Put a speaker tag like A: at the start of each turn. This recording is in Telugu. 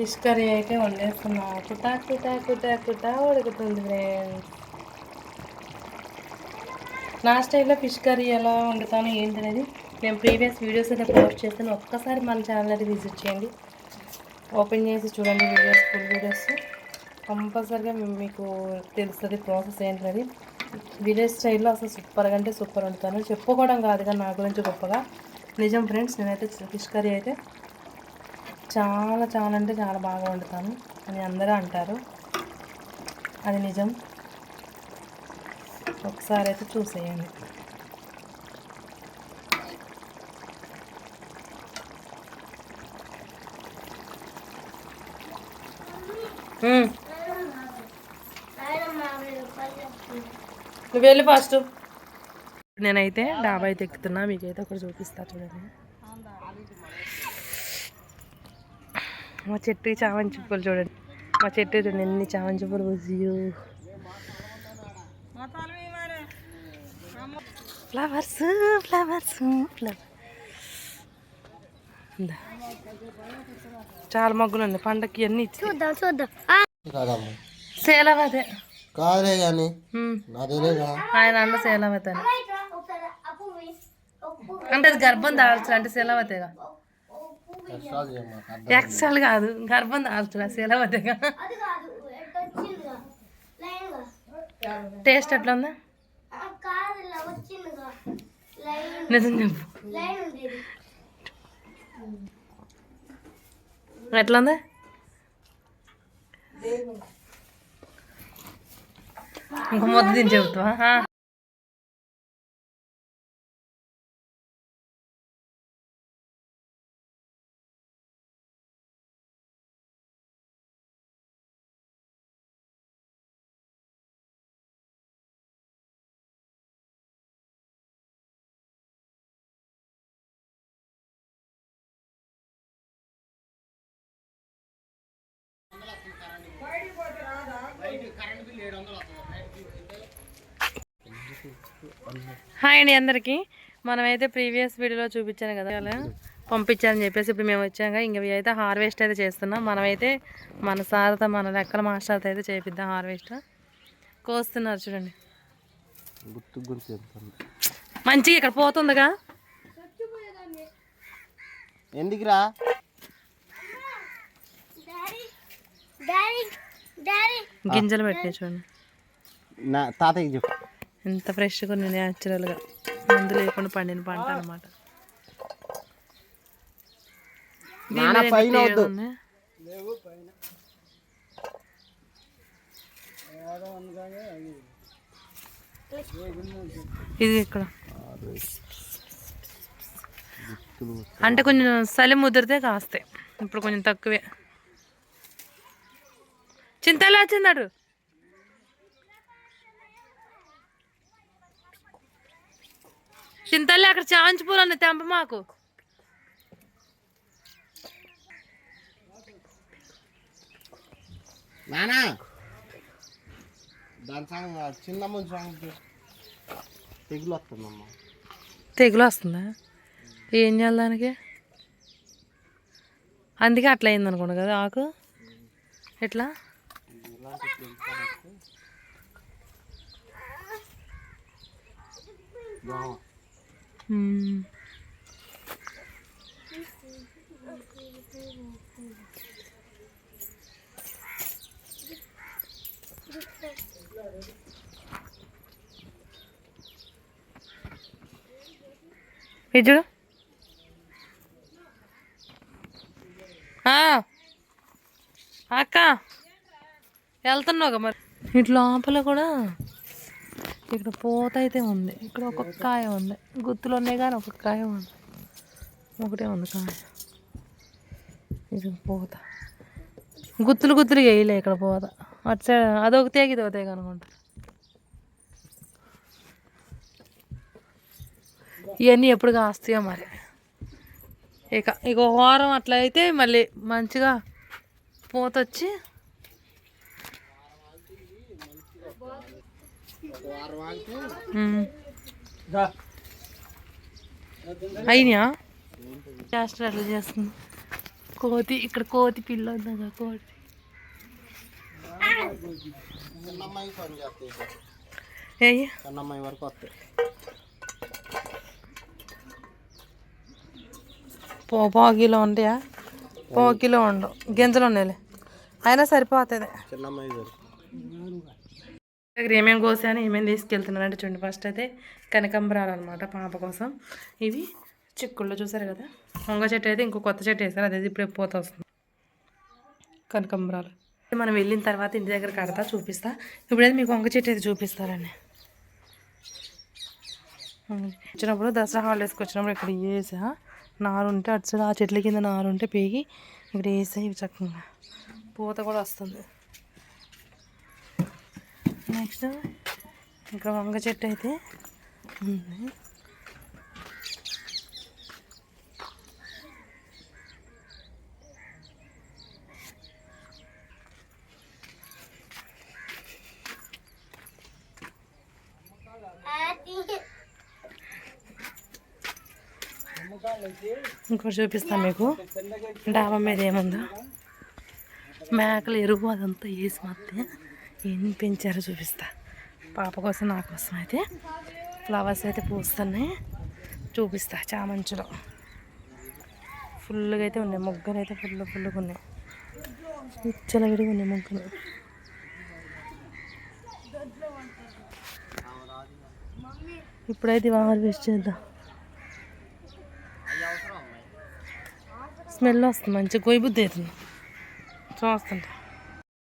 A: ఫిష్ కర్రీ అయితే వండేస్తున్నా. కుటా కుటా కుటా కుటా ఉడుకుతుంది ఫ్రెండ్స్ నా స్టైల్లో ఫిష్ కర్రీ ఎలా వండుతాను ఏంటనేది నేను ప్రీవియస్ వీడియోస్ అయితే పోస్ట్ చేస్తాను. ఒక్కసారి మన ఛానల్ అయితే విజిట్ చేయండి. ఓపెన్ చేసి చూడండి వీడియోస్ ఫుల్ వీడియోస్ కంపల్సరీగా మీకు తెలుస్తుంది ప్రాసెస్ ఏంటనేది. విలేజ్ స్టైల్లో అసలు సూపర్గా అంటే సూపర్ వండుతాను. చెప్పుకోవడం కాదు కానీ నా గురించి గొప్పగా. నిజం ఫ్రెండ్స్ నేనైతే ఫిష్ కర్రీ అయితే చాలా చాలా అంటే చాలా బాగా వండుతాను. అని అందరూ అంటారు. అది నిజం. ఒకసారి అయితే చూసేయండి. నువ్వు వెళ్ళి ఫస్ట్. నేనైతే డాబా అయితే ఎక్కుతున్నా. మీకైతే ఒకటి చూపిస్తా చూడండి. మా చెట్టు చామంతి పూలు చూడండి. మా చెట్టు చూడండి ఎన్ని చామంతి పూలు పూసియో. ఫ్లవర్స్ ఫ్లవర్స్ ఫ్లవర్ చాలా మగ్గులు ఉంది. పండక్కి అన్ని ఇచ్చి.
B: చూద్దాం చూద్దాం.
A: సేలవతే.
C: కాదులే కానీ
A: ఆయన అన్న సేలవతే అంటే అది గర్భం దాల్చు అంటే సెలవతేగా?
C: ఎక్స్ట్రా
A: యాక్చువల్ కాదు గర్భం దాల్చు సెలవతేగా టేస్ట్ ఎట్లా ఉందా నిజం చెప్పు. ఎట్లా ఉంది ఇంక ముద్ద తిని చెబుతావా? హాయ్ అండి అందరికీ. మనమైతే ప్రీవియస్ వీడియోలో చూపించాను కదా అలా పంపించాలని చెప్పేసి ఇప్పుడు మేము వచ్చాక ఇంక అయితే హార్వెస్ట్ అయితే చేస్తున్నాం. మనమైతే మన సార్తో మన లెక్కల మాస్టర్తో అయితే చేపిద్దాం హార్వెస్ట్. కోస్తున్నారు చూడండి.
C: గుర్తు గుర్తు చెప్తాను
A: మంచిగా ఇక్కడ పోతుందిగా.
C: ఎందుకురా?
A: గింజలు పెట్టినాయి చూడండి.
C: నా తాతయ్యకి చెప్పు.
A: ఎంత ఫ్రెష్గా ఉంది న్యాచురల్గా. మందు లేకుండా పండిన పంట అనమాట ఇది ఇక్కడ. అంటే కొంచెం చలి ముదిరితే కాస్తాయి. ఇప్పుడు కొంచెం తక్కువే. చింతలే వచ్చిందాడు చింతలే అక్కడ చాంచి అన్న తెంప మాకు.
C: నానా? దాని సాంగ్ చిన్న ముందు సాంగ్ తెగులు వస్తుందమ్మా.
A: తెగులు వస్తుందా? ఏం చేయాలి దానికి? అందుకే అట్లా అయింది అనుకోండి కదా ఆకు. ఎట్లా. చూడు. ఆ. అక్క. వెళ్తున్నావు మరి. ఇటు లోపల కూడా ఇక్కడ పూత అయితే ఉంది. ఇక్కడ ఒక్కొక్క కాయ ఉంది. గుత్తులు ఉన్నాయి కానీ ఒక్కొక్క కాయ ఉంది. ఒకటే ఉంది కాయ. ఇది పూత. గుత్తులు గుత్తులు వేయలే ఇక్కడ పోత. అటు సైడ్ అదొక తేగి ఇది ఒక తేగ అనుకుంటా. ఇవన్నీ ఎప్పుడు కాస్తాయో మరి. ఇక ఇక వారం అట్లా అయితే మళ్ళీ మంచిగా పూత వచ్చి అయినా? చేస్తారు అట్లా చేస్తుంది. కోతి ఇక్కడ కోతి పిల్ల ఉందా కోతి. ఏయ్.
C: వరకు వస్తాయి
A: పో పావు కిలో ఉంటాయా పావు కిలో ఉండవు గింజలు ఉన్నాయిలే. అయినా సరిపోతుంది
C: చిన్నమ్మాయి
A: దగ్గర ఏమేమి కోసాను ఏమేమి తీసుకెళ్తున్నానంటే చూడండి. ఫస్ట్ అయితే కనకంబరాలు అనమాట పాప కోసం. ఇవి చిక్కుళ్ళు చూసారు కదా? వంగ చెట్టు అయితే ఇంకో కొత్త చెట్టు వేసారు అదే ఇప్పుడే పోత వస్తుంది. కనకంబరాలు. మనం వెళ్ళిన తర్వాత ఇంటి దగ్గర కడతా చూపిస్తా. ఇప్పుడైతే మీకు వంగ చెట్టు అయితే చూపిస్తారండి వచ్చినప్పుడు దసరా హాలిడేస్కి వచ్చినప్పుడు ఇక్కడ వేసా. నారు ఉంటే అటు సైడ్ ఆ చెట్ల కింద నారు ఉంటే పేగి ఇక్కడ వేసా ఇవి చక్కగా. పూత కూడా వస్తుంది. నెక్స్ట్ ఇక్కడ వంగ చెట్టు అయితే ఉంది. ఇంకోటి చూపిస్తాను మీకు. డాబా మీద ఏముందో. మేకలు ఎరువు అదంతా వేసి మొత్తం ఎన్ని పెంచారో చూపిస్తా. పాప కోసం నా కోసం అయితే ఫ్లవర్స్ అయితే పూస్తున్నాయి. చూపిస్తా చామంచులో. ఫుల్గా అయితే ఉన్నాయి. మొగ్గలు అయితే ఫుల్ ఫుల్గా ఉన్నాయి. ఉచ్చల విడిగా ఉన్నాయి మొగ్గలు. ఇప్పుడైతే ఇవి హార్వెస్ట్ చేద్దాం. స్మెల్ వస్తుంది మంచిగా గొయ్యి బుద్ధి అవుతుంది. చూస్తుంటా.